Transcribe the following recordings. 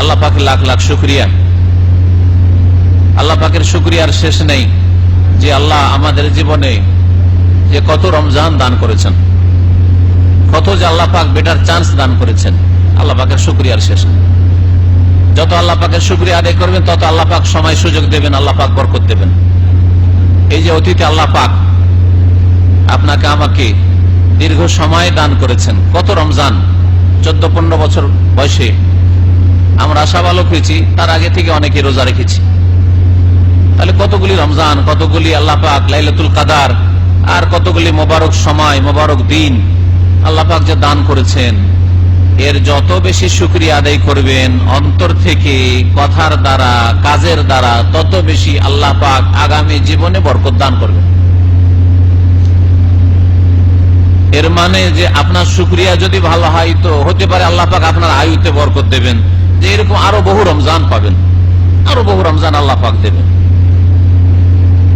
আল্লাহ পাকের লাখ লাখ শুক্রিয়া। আল্লাহ পাকের শুক্রিয়ার শেষ নেই যে আল্লাহ আমাদের জীবনে যে কত রমজান দান করেছেন, কত যে আল্লাহ পাক বেটার চান্স দান করেছেন, আল্লাহ পাকের শুক্রিয়ার শেষ নেই। যত আল্লাহ পাকের শুক্রিয়া আদায় করবেন, তত আল্লাহ পাক সময় সুযোগ দেবেন, আল্লাহ পাক বরকত দেবেন। এই যে অতীতে আল্লাহ পাক আপনাকে আমাকে দীর্ঘ সময় দান করেছেন, কত রমজান, চোদ্দ পনেরো বছর বয়সে আমরা আশা ভালো হয়েছি তার আগে থেকে অনেকে রোজা রেখেছি। তাহলে কতগুলি রমজান, কতগুলি আল্লাহ পাক লাইলাতুল কাদার, আর কতগুলি মোবারক সময়, মোবারক দিন আল্লাহ পাক যে দান করেছেন, এর যত বেশি শুক্রিয়া আদায় করবেন, অন্তর থেকে কথার দ্বারা, কাজের দ্বারা, তত বেশি আল্লাহ পাক আগামী জীবনে বরকত দান করবেন। এর মানে যে আপনার শুক্রিয়া যদি ভালো হয়, তো হতে পারে আল্লাহ পাক আপনার আয়ুতে বরকত দেবেন। যে এরকম আরও বহু রমজান পাবেন। আরও বহু রমজান আল্লাহ পাক দেবেন।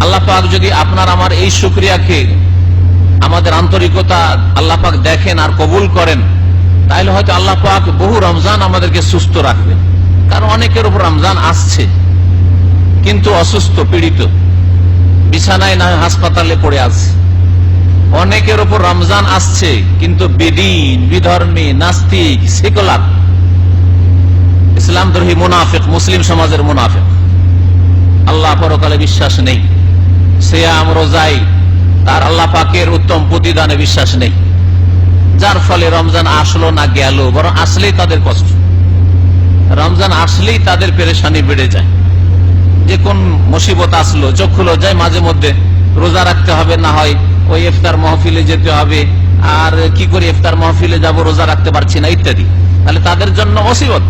আল্লাহ পাক যদি আপনার আমার এই শুক্রিয়াকে আমাদের আন্তরিকতা আল্লাহ পাক দেখেন আর কবুল করেন তাহলে হয়তো আল্লাহ পাক বহু রমজান আমাদেরকে সুস্থ রাখবেন। কারণ অনেকের উপর রমজান আসছে, কিন্তু অসুস্থ, পীড়িত, বিছানায় না হাসপাতালে পড়ে আছে। অনেকের উপর রমজান আসছে, কিন্তু বেদিন, বিধর্মী, নাস্তিক, সেকুলার ইসলাম দ্রোহী মুনাফিক, মুসলিম সমাজের মুনাফিক। আল্লাহ পরকালে বিশ্বাস নেই। সিয়াম, রোজাই, তার আল্লাহ পাকের উত্তম প্রতিদানে বিশ্বাস নেই। যার ফলে রমজান আসলো না গেল, বরং আসলেই তাদের কষ্ট। রমজান আসলেই তাদের পেরেশানি বেড়ে যায়। যে কোন মুসিবত আসলো, চোখ খুলো যায় মাঝে মধ্যে, রোজা রাখতে হবে না হয়, ওই ইফতার মহফিলে যেতে হবে, আর কি করে ইফতার মহফিলে যাব, রোজা রাখতে পারছি না, ইত্যাদি। তাহলে তাদের জন্য মুসিবত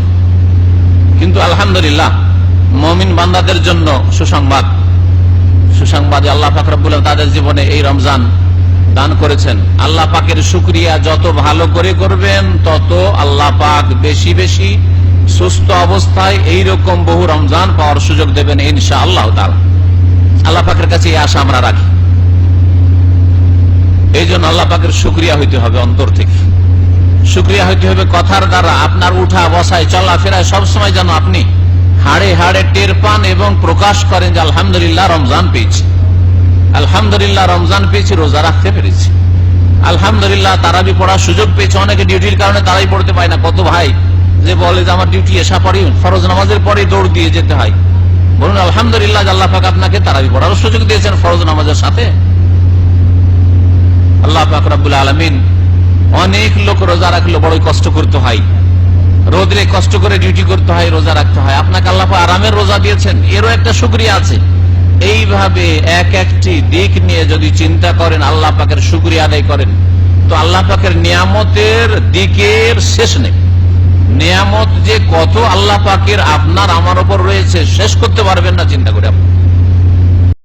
কিন্তু আলহামদুলিল্লাহ, মমিন বান্দাদের জন্য সুসংবাদ। সুসংবাদ আল্লাহ ফাকরাবুল তাদের জীবনে এই রমজান দান করেছেন। আল্লাহ পাকের শুক্রিয়া যত ভালো করে করবেন, তত আল্লাহ পাক বেশি বেশি সুস্থ অবস্থায় এই রকম বহু রমজান পাওয়ার সুযোগ দেবেন ইনশা আল্লাহ আল্লাহ পাকের কাছে এই আশা আমরা রাখি। এই জন্য আল্লাহ পাকের শুক্রিয়া হইতে হবে অন্তর থেকে। শুক্রিয়া হইতে হবে কথার দ্বারা। আপনার উঠা বসায় চলাফেরায় সবসময় যেন আপনি হাড়ে হাড়ে টের পান এবং প্রকাশ করেন যে আলহামদুলিল্লাহ রমজান পেয়েছি। আলহামদুলিল্লাহ রমজান পেয়েছি, রোজা রাখতে পেরেছি। আলহামদুলিল্লাহ তারাবি পড়ার সুযোগ পেয়েছে, অনেকে ডিউটির কারণে তারাই পড়তে পায় না। কত ভাই যে বলে যে আমার ডিউটি এসা পরে ফরজ নামাজের পরে দৌড় দিয়ে যেতে হয়। বলুন, আলহামদুলিল্লাহ আল্লাহ পাক আপনাকে তারাবি পড়ার সুযোগ দিয়েছেন ফরজ নামাজের সাথে। আল্লাহ পাক রাব্বুল আলামিন অনেক লোক রোজা রাখলে বড়ই কষ্ট করতে হয়। রোদরে কষ্ট করে ডিউটি করতে হয়, রোজা রাখতে হয়। আপনাকে আল্লাহ আরামের রোজা দিয়েছেন, এরও একটা শুক্রিয়া আছে। এইভাবে এক একটি দিক নিয়ে যদি চিন্তা করেন, আল্লাহ পাকের শুক্রিয়া আদায় করেন, তো আল্লাহ পাকের নিয়ামতের দিকের শেষ নেই। নিয়ামত যে কত আল্লাহ পাকের আপনার আমার উপর রয়েছে, শেষ করতে পারবেন না, চিন্তা করে আপনি।